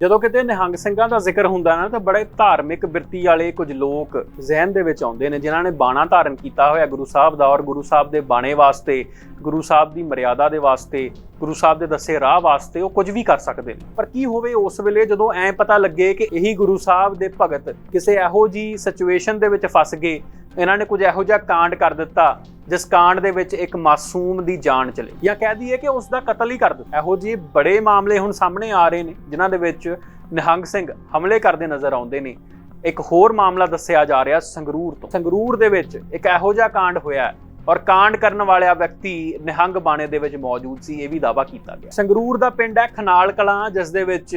ਜਦੋਂ ਕਿਤੇ ਨਿਹੰਗ ਸਿੰਘਾਂ ਦਾ ਜ਼ਿਕਰ ਹੁੰਦਾ ਨਾ, ਤਾਂ ਬੜੇ ਧਾਰਮਿਕ ਬਿਰਤੀ ਵਾਲੇ ਕੁਝ ਲੋਕ ਜ਼ਿਹਨ ਦੇ ਵਿੱਚ ਆਉਂਦੇ ਨੇ, ਜਿਨ੍ਹਾਂ ਨੇ ਬਾਣਾ ਧਾਰਨ ਕੀਤਾ ਹੋਇਆ ਗੁਰੂ ਸਾਹਿਬ ਦਾ ਔਰ ਗੁਰੂ ਸਾਹਿਬ ਦੇ ਬਾਣੇ ਵਾਸਤੇ, ਗੁਰੂ ਸਾਹਿਬ ਦੀ ਮਰਿਆਦਾ ਦੇ ਵਾਸਤੇ, ਗੁਰੂ ਸਾਹਿਬ ਦੇ ਦੱਸੇ ਰਾਹ ਵਾਸਤੇ ਉਹ ਕੁਝ ਵੀ ਕਰ ਸਕਦੇ ਨੇ। ਪਰ ਕੀ ਹੋਵੇ ਉਸ ਵੇਲੇ ਜਦੋਂ ਐਂ ਪਤਾ ਲੱਗੇ ਕਿ ਇਹੀ ਗੁਰੂ ਸਾਹਿਬ ਦੇ ਭਗਤ ਕਿਸੇ ਇਹੋ ਜੀ ਸਿਚੁਏਸ਼ਨ ਦੇ ਵਿੱਚ ਫਸ ਗਏ ਇਹਨਾਂ ਨੇ ਕੁਝ ਇਹੋ ਜਿਹਾ ਕਾਂਡ ਕਰ ਦਿੱਤਾ, ਜਿਸ ਕਾਂਡ ਦੇ ਵਿੱਚ ਇੱਕ ਮਾਸੂਮ ਦੀ ਜਾਨ ਚਲੇ। ਜਾਂ ਕਹਿ ਦਈਏ ਕਿ ਉਸ ਦਾ ਕਤਲ ਹੀ ਕਰ ਦਿੱਤਾ। ਇਹੋ ਜਿਹੇ ਬੜੇ ਮਾਮਲੇ ਹੁਣ ਸਾਹਮਣੇ ਆ ਰਹੇ ਨੇ, ਜਿਨ੍ਹਾਂ ਦੇ ਵਿੱਚ ਨਿਹੰਗ ਸਿੰਘ ਹਮਲੇ ਕਰਦੇ ਨਜ਼ਰ ਆਉਂਦੇ ਨੇ। ਇੱਕ ਹੋਰ ਮਾਮਲਾ ਦੱਸਿਆ ਜਾ ਰਿਹਾ ਸੰਗਰੂਰ ਤੋਂ। ਸੰਗਰੂਰ ਦੇ ਵਿੱਚ ਇੱਕ ਇਹੋ ਜਿਹਾ ਕਾਂਡ ਹੋਇਆ ਔਰ ਕਾਂਡ ਕਰਨ ਵਾਲਾ ਵਿਅਕਤੀ ਨਿਹੰਗ ਬਾਣੇ ਦੇ ਵਿੱਚ ਮੌਜੂਦ ਸੀ, ਇਹ ਵੀ ਦਾਵਾ ਕੀਤਾ ਗਿਆ। ਸੰਗਰੂਰ ਦਾ ਪਿੰਡ ਹੈ ਖਨਾਲ ਕਲਾਂ, ਜਿਸ ਦੇ ਵਿੱਚ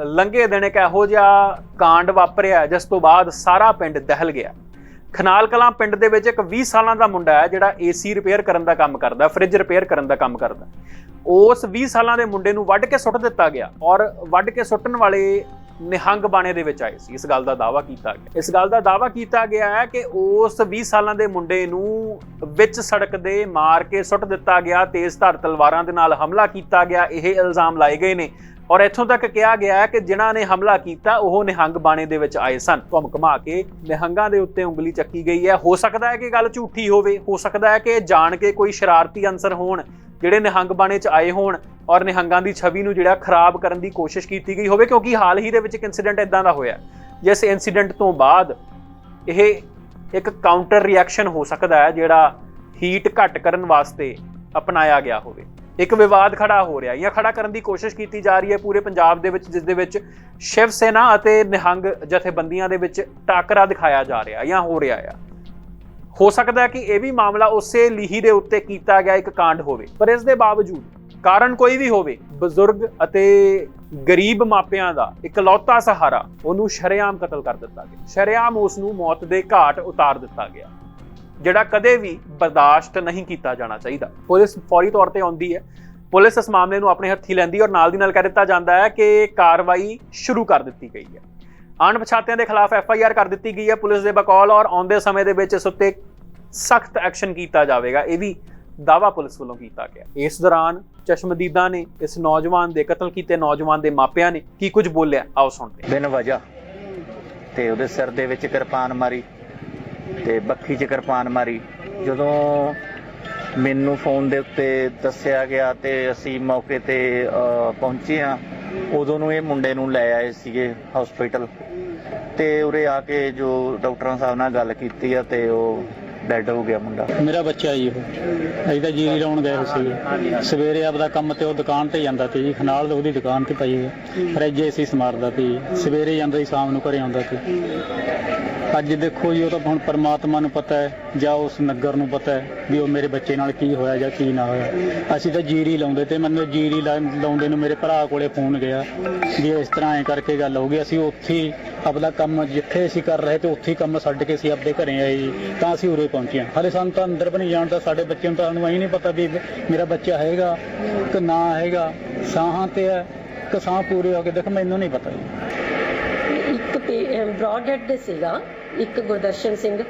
ਲੰਘੇ ਦਿਨ ਇੱਕ ਇਹੋ ਜਿਹਾ ਕਾਂਡ ਵਾਪਰਿਆ, ਜਿਸ ਤੋਂ ਬਾਅਦ ਸਾਰਾ ਪਿੰਡ ਦਹਿਲ ਗਿਆ। ਖਨਾਲ ਕਲਾਂ ਪਿੰਡ ਦੇ ਵਿੱਚ ਇੱਕ 20 ਸਾਲਾਂ ਦਾ ਮੁੰਡਾ ਹੈ ਜਿਹੜਾ ਏਸੀ ਰਿਪੇਅਰ ਕਰਨ ਦਾ ਕੰਮ ਕਰਦਾ ਫ੍ਰਿਜ ਰਿਪੇਅਰ ਕਰਨ ਦਾ ਕੰਮ ਕਰਦਾ। ਉਸ 20 ਸਾਲਾਂ ਦੇ ਮੁੰਡੇ ਨੂੰ ਵੱਢ ਕੇ ਸੁੱਟ ਦਿੱਤਾ ਗਿਆ ਔਰ ਵੱਢ ਕੇ ਸੁੱਟਣ ਵਾਲੇ ਨਿਹੰਗ ਬਾਣੇ ਦੇ ਵਿੱਚ ਆਏ ਸੀ। ਇਸ ਗੱਲ ਦਾ ਦਾਵਾ ਕੀਤਾ ਗਿਆ। ਇਸ ਗੱਲ ਦਾ ਦਾਵਾ ਕੀਤਾ ਗਿਆ ਹੈ ਕਿ ਉਸ 20 ਸਾਲਾਂ ਦੇ ਮੁੰਡੇ ਨੂੰ ਵਿੱਚ ਸੜਕ ਦੇ ਮਾਰ ਕੇ ਸੁੱਟ ਦਿੱਤਾ ਗਿਆ, ਤੇਜ਼ ਧਾਰ ਤਲਵਾਰਾਂ ਦੇ ਨਾਲ ਹਮਲਾ ਕੀਤਾ ਗਿਆ। ਇਹ ਇਲਜ਼ਾਮ ਲਾਏ ਗਏ ਨੇ ਔਰ ਇੱਥੋਂ ਤੱਕ ਕਿਹਾ ਗਿਆ ਹੈ ਕਿ ਜਿਨ੍ਹਾਂ ਨੇ ਹਮਲਾ ਕੀਤਾ, ਉਹ ਨਿਹੰਗ ਬਾਣੇ ਦੇ ਵਿੱਚ ਆਏ ਸਨ। ਘੁੰਮ ਘਮਾ ਕੇ ਨਿਹੰਗਾਂ ਦੇ ਉੱਤੇ ਉਂਗਲੀ ਚੱਕੀ ਗਈ ਹੈ। ਹੋ ਸਕਦਾ ਹੈ ਕਿ ਗੱਲ ਝੂਠੀ ਹੋਵੇ। ਹੋ ਸਕਦਾ ਹੈ ਕਿ ਜਾਣ ਕੇ ਕੋਈ ਸ਼ਰਾਰਤੀ ਅੰਸਰ ਹੋਣ, ਜਿਹੜੇ ਨਿਹੰਗ ਬਾਣੇ 'ਚ ਆਏ ਹੋਣ ਔਰ ਨਿਹੰਗਾਂ ਦੀ ਛਵੀ ਨੂੰ ਜਿਹੜਾ ਖਰਾਬ ਕਰਨ ਦੀ ਕੋਸ਼ਿਸ਼ ਕੀਤੀ ਗਈ ਹੋਵੇ, ਕਿਉਂਕਿ ਹਾਲ ਹੀ ਦੇ ਵਿੱਚ ਇੱਕ ਇਨਸੀਡੈਂਟ ਇਦਾਂ ਦਾ ਹੋਇਆ। ਜਿਸ ਇਨਸੀਡੈਂਟ ਤੋਂ ਬਾਅਦ ਇਹ ਇੱਕ ਕਾਊਂਟਰ ਰਿਐਕਸ਼ਨ ਹੋ ਸਕਦਾ ਹੈ, ਜਿਹੜਾ ਹੀਟ ਘੱਟ ਕਰਨ ਵਾਸਤੇ ਅਪਣਾਇਆ ਗਿਆ ਹੋਵੇ। ਇੱਕ ਵਿਵਾਦ ਖੜਾ ਹੋ ਰਿਹਾ, ਜਾਂ ਖੜਾ ਕਰਨ ਦੀ ਕੋਸ਼ਿਸ਼ ਕੀਤੀ ਜਾ ਰਹੀ ਹੈ ਪੂਰੇ ਪੰਜਾਬ ਦੇ ਵਿੱਚ, ਜਿਸ ਦੇ ਵਿੱਚ ਸ਼ਿਵ ਸੈਨਾ ਅਤੇ ਨਿਹੰਗ ਜਥੇਬੰਦੀਆਂ ਦੇ ਵਿੱਚ ਟਾਕਰਾ ਦਿਖਾਇਆ ਜਾ ਰਿਹਾ ਜਾਂ ਹੋ ਰਿਹਾ ਆ। ਹੋ ਸਕਦਾ ਹੈ ਕਿ ਇਹ ਵੀ ਮਾਮਲਾ ਉਸੇ ਲੀਹੀ ਦੇ ਉੱਤੇ ਕੀਤਾ ਗਿਆ ਇੱਕ ਕਾਂਡ ਹੋਵੇ, ਪਰ ਇਸ ਦੇ ਬਾਵਜੂਦ ਕਾਰਨ ਕੋਈ ਵੀ ਹੋਵੇ, ਬਜ਼ੁਰਗ ਅਤੇ ਗਰੀਬ ਮਾਪਿਆਂ ਦਾ ਇਕਲੌਤਾ ਸਹਾਰਾ ਉਹਨੂੰ ਸ਼ਰੇਆਮ ਕਤਲ ਕਰ ਦਿੱਤਾ ਗਿਆ। ਸ਼ਰੇਆਮ ਉਸ ਨੂੰ ਮੌਤ ਦੇ ਘਾਟ ਉਤਾਰ ਦਿੱਤਾ ਗਿਆ। ਜਿਹੜਾ ਕਦੇ ਵੀ ਬਰਦਾਸ਼ਤ ਨਹੀਂ ਕੀਤਾ ਜਾਣਾ ਚਾਹੀਦਾ। ਪੁਲਿਸ ਫੌਰੀ ਤੌਰ ਤੇ ਆਉਂਦੀ ਹੈ। ਪੁਲਿਸ ਇਸ ਮਾਮਲੇ ਨੂੰ ਆਪਣੇ ਹੱਥੀ ਲੈਂਦੀ ਔਰ ਨਾਲ ਦੀ ਨਾਲ ਕਹਿ ਦਿੱਤਾ ਜਾਂਦਾ ਹੈ ਕਿ ਕਾਰਵਾਈ ਸ਼ੁਰੂ ਕਰ ਦਿੱਤੀ ਗਈ ਹੈ। ਅਣਪਛਾਤਿਆਂ ਦੇ ਖਿਲਾਫ ਐਫ ਆਈ ਆਰ ਕਰ ਦਿੱਤੀ ਗਈ ਹੈ। ਪੁਲਿਸ ਦੇ ਬਕੌਲ ਔਰ ਆਉਂਦੇ ਸਮੇਂ ਦੇ ਵਿੱਚ ਇਸ ਉੱਤੇ ਸਖਤ ਐਕਸ਼ਨ ਕੀਤਾ ਜਾਵੇਗਾ। ਇਹ ਵੀ ਦਾਵਾ ਪੁਲਿਸ ਵੱਲੋਂ ਕੀਤਾ ਗਿਆ। ਇਸ ਦੌਰਾਨ ਚਸ਼ਮਦੀਦਾਂ ਨੇ ਇਸ ਨੌਜਵਾਨ ਦੇ, ਕਤਲ ਕੀਤੇ ਨੌਜਵਾਨ ਦੇ ਮਾਪਿਆਂ ਨੇ ਕੀ ਕੁਝ ਬੋਲਿਆ? ਆਓ ਸੁਣਦੇ ਬਿਨ ਵਜ੍ਹਾ ਤੇ ਉਹਦੇ ਸਿਰ ਦੇ ਵਿੱਚ ਕਿਰਪਾਨ ਮਾਰੀ। ਤੇ ਬੱਖੀ 'ਚ ਕਿਰਪਾਨ ਮਾਰੀ। ਜਦੋਂ ਮੈਨੂੰ ਫੋਨ ਦੇ ਉੱਤੇ ਦੱਸਿਆ ਗਿਆ ਤੇ ਅਸੀਂ ਮੌਕੇ ਤੇ ਪਹੁੰਚੇ ਆ ਉਦੋਂ ਨੂੰ ਇਹ ਮੁੰਡੇ ਨੂੰ ਲੈ ਆਏ ਸੀਗੇ ਹਸਪੀਟਲ ਤੇ ਉਰੇ ਆ ਕੇ ਜੋ ਡਾਕਟਰਾਂ ਸਾਹਿਬ ਨਾਲ ਗੱਲ ਕੀਤੀ ਆ ਤੇ ਉਹ ਡੈਡ ਹੋ ਗਿਆ ਮੁੰਡਾ। ਮੇਰਾ ਬੱਚਾ ਜੀ ਉਹ। ਅਸੀਂ ਤਾਂ ਜੀਰੀ ਲਾਉਣ ਗਏ ਸੀ। ਸਵੇਰੇ ਆਪਦਾ ਕੰਮ ਤੇ ਉਹ ਦੁਕਾਨ ਤੇ ਜਾਂਦਾ ਤੇ ਜੀ, ਖਨਾਲ ਉਹਦੀ ਦੁਕਾਨ ਤੇ ਪਈ ਹੈ ਫਰਿੱਜ ਸੀ ਸਮਾਰਦਾ ਤੇ ਸਵੇਰੇ ਜਾਂਦਾ ਸੀ, ਸ਼ਾਮ ਨੂੰ ਘਰੇ ਆਉਂਦਾ ਤੇ ਅੱਜ ਦੇਖੋ ਜੀ, ਉਹ ਤਾਂ ਹੁਣ ਪਰਮਾਤਮਾ ਨੂੰ ਪਤਾ ਹੈ ਜਾਂ ਉਸ ਨਗਰ ਨੂੰ ਪਤਾ ਹੈ ਵੀ ਉਹ ਮੇਰੇ ਬੱਚੇ ਨਾਲ ਕੀ ਹੋਇਆ ਜਾਂ ਕੀ ਨਾ ਹੋਇਆ। ਅਸੀਂ ਤਾਂ ਜੀਰੀ ਲਾਉਂਦੇ ਤੇ ਮੈਨੂੰ ਜੀਰੀ ਲਾ- ਲਾਉਂਦੇ ਨੂੰ ਮੇਰੇ ਭਰਾ ਕੋਲੇ ਫੋਨ ਗਿਆ ਵੀ ਇਸ ਤਰ੍ਹਾਂ ਐ ਕਰਕੇ ਗੱਲ ਹੋ ਗਈ। ਅਸੀਂ ਉੱਥੇ ਹੀ ਆਪਦਾ ਕੰਮ ਜਿੱਥੇ ਅਸੀਂ ਕਰ ਰਹੇ ਤੇ ਉੱਥੇ ਹੀ ਕੰਮ ਛੱਡ ਕੇ ਅਸੀਂ ਆਪਦੇ ਘਰੇ ਆਏ ਜੀ, ਤਾਂ ਅਸੀਂ ਉਰੇ ਪਹੁੰਚੇ ਹਾਂ। ਹਾਲੇ ਸਾਨੂੰ ਤਾਂ ਅੰਦਰ ਵੀ ਨਹੀਂ ਜਾਣ ਜਾਣਦਾ ਸਾਡੇ ਬੱਚੇ ਨੂੰ ਤਾਂ ਸਾਨੂੰ ਐਂ ਨਹੀਂ ਪਤਾ ਵੀ ਮੇਰਾ ਬੱਚਾ ਹੈਗਾ ਕਿ ਨਾ ਹੈਗਾ। ਸਾਹਾਂ ਤੇ ਹੈ ਕਿ ਸਾਹ ਪੂਰੇ ਹੋ ਕੇ, ਦੇਖ ਮੈਨੂੰ ਨਹੀਂ ਪਤਾ ਜੀ। ਇੱਕ ਬ੍ਰੌਡ ਦੇ ਸੀਗਾ। ਇੱਕ ਗੁਰਦਰਸ਼ਨ ਸਿੰਘ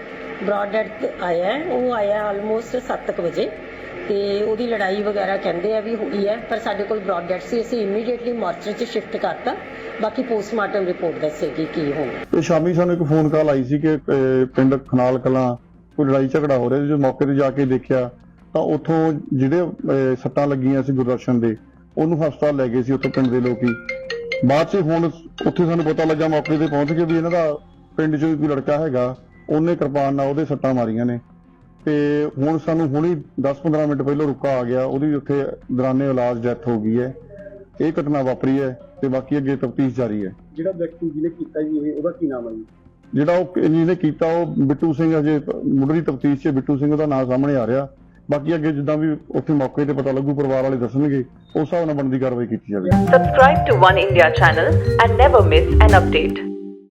ਬ੍ਰੌਡ ਤੇ ਆਇਆ ਹੈ। ਉਹ ਆਇਆ ਆਲਮੋਸਟ 7:00 ਵਜੇ ਤੇ ਉਹਦੀ ਲੜਾਈ ਵਗੈਰਾ ਕਹਿੰਦੇ ਆ ਵੀ ਹੋਈ ਹੈ ਪਰ ਸਾਡੇ ਕੋਲ ਬ੍ਰੌਡ ਸੀ। ਅਸੀਂ ਇਮੀਡੀਏਟਲੀ ਮਾਰਚਰ 'ਚ ਸ਼ਿਫਟ ਕਰਤਾ। ਬਾਕੀ ਪੋਸਟਮਾਰਟਮ ਰਿਪੋਰਟ ਦੱਸੇਗੀ ਕੀ ਹੋਣਾ ਤੇ ਸ਼ਾਮੀ ਸਾਨੂੰ ਇੱਕ ਫੋਨ ਕਾਲ ਆਈ ਸੀ ਕਿ ਅਹ, ਪਿੰਡ ਖਨਾਲ ਕਲਾਂ ਕੋਈ ਲੜਾਈ ਝਗੜਾ ਹੋ ਰਿਹਾ ਸੀ। ਜੋ ਮੌਕੇ ਤੇ ਜਾ ਕੇ ਦੇਖਿਆ ਤਾਂ ਉੱਥੋਂ ਜਿਹੜੇ ਅਹ, ਸੱਟਾਂ ਲੱਗੀਆਂ ਸੀ ਗੁਰਦਰਸ਼ਨ ਦੇ ਉਹਨੂੰ ਹਸਪਤਾਲ ਲੈ ਗਏ ਸੀ ਉੱਥੋਂ ਪਿੰਡ ਦੇ ਲੋਕੀ। ਬਾਅਦ 'ਚ ਹੁਣ ਉੱਥੇ ਸਾਨੂੰ ਪਤਾ ਲੱਗਾ ਮੌਕੇ ਤੇ ਪਹੁੰਚ ਕੇ ਵੀ ਇਹਨਾਂ ਦਾ ਪਿੰਡ 'ਚੋਂ ਕੋਈ ਲੜਕਾ ਹੈਗਾ ਉਹਨੇ ਕਿਰਪਾਨ ਨਾਲ ਉਹਦੇ ਸੱਟਾਂ ਮਾਰੀਆਂ ਨੇ। ਤੇ ਹੁਣ ਸਾਨੂੰ ਹੁਣੀ 10-15 ਮਿੰਟ ਪਹਿਲਾਂ ਰੁਕਾ ਆ ਗਿਆ ਉਹਦੀ ਉੱਥੇ ਦੌਰਾਨੇ ਇਲਾਜ ਡੈਥ ਹੋ ਗਈ ਹੈ। ਇਹ ਘਟਨਾ ਵਾਪਰੀ ਹੈ ਤੇ ਬਾਕੀ ਅੱਗੇ ਤਫਤੀਸ਼ ਜਾਰੀ ਹੈ। ਜਿਹੜਾ ਵਿਅਕਤੀ ਜਿਹਨੇ ਕੀਤਾ ਜੀ ਇਹ ਉਹਦਾ ਕੀ ਨਾਮ ਹੈ ਜੀ? ਜਿਹੜਾ ਉਹ ਜਿਹਨੇ ਕੀਤਾ ਉਹ ਬਿੱਟੂ ਸਿੰਘ ਅਜੇ ਮੁੱਢਲੀ ਤਫਤੀਸ਼ 'ਚ ਬਿੱਟੂ ਸਿੰਘ ਦਾ ਨਾਮ ਸਾਹਮਣੇ ਆ ਰਿਹਾ। ਬਾਕੀ ਅੱਗੇ ਜਿੱਦਾਂ ਵੀ ਉੱਥੇ ਮੌਕੇ ਤੇ ਪਤਾ ਲੱਗੂ ਪਰਿਵਾਰ ਵਾਲੇ ਦੱਸਣਗੇ ਉਸ ਹਿਸਾਬ ਨਾਲ ਬਣਦੀ ਕਾਰਵਾਈ ਕੀਤੀ ਜਾਵੇਗੀ। Subscribe to One India channel and never miss an update.